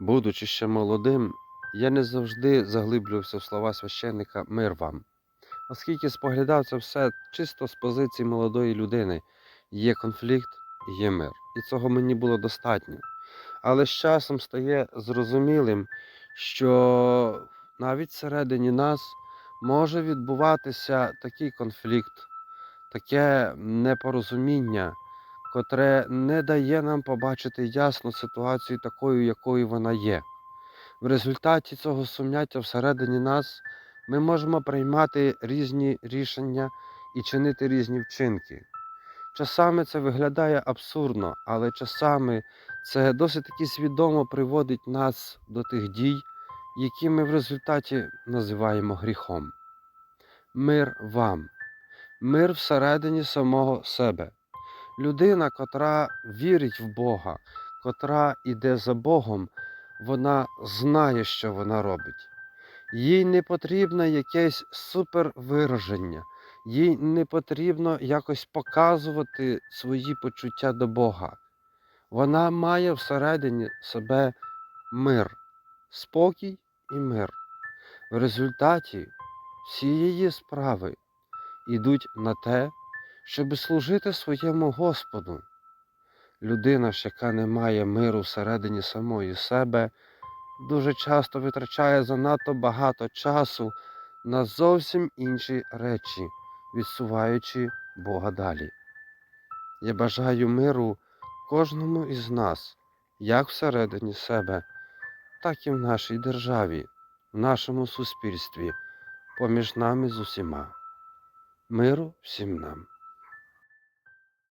Будучи ще молодим, я не завжди заглиблювався в слова священника мир вам, оскільки споглядав це все чисто з позиції молодої людини. Є конфлікт, є мир. І цього мені було достатньо. Але з часом стає зрозумілим, що навіть всередині нас може відбуватися такий конфлікт, таке непорозуміння, котре не дає нам побачити ясно ситуацію такою, якою вона є. В результаті цього сумняття всередині нас ми можемо приймати різні рішення і чинити різні вчинки. Часами це виглядає абсурдно, але часами це досить таки свідомо приводить нас до тих дій, які ми в результаті називаємо гріхом. Мир вам, мир всередині самого себе. Людина, котра вірить в Бога, котра іде за Богом, вона знає, що вона робить. Їй не потрібно якесь супервираження, їй не потрібно якось показувати свої почуття до Бога. Вона має всередині себе мир, спокій і мир. В результаті всі її справи йдуть на те, щоб служити своєму Господу. Людина ж, яка не має миру всередині самої себе, дуже часто витрачає занадто багато часу на зовсім інші речі, відсуваючи Бога далі. Я бажаю миру кожному із нас, як всередині себе, так і в нашій державі, в нашому суспільстві, поміж нами з усіма. Миру всім нам.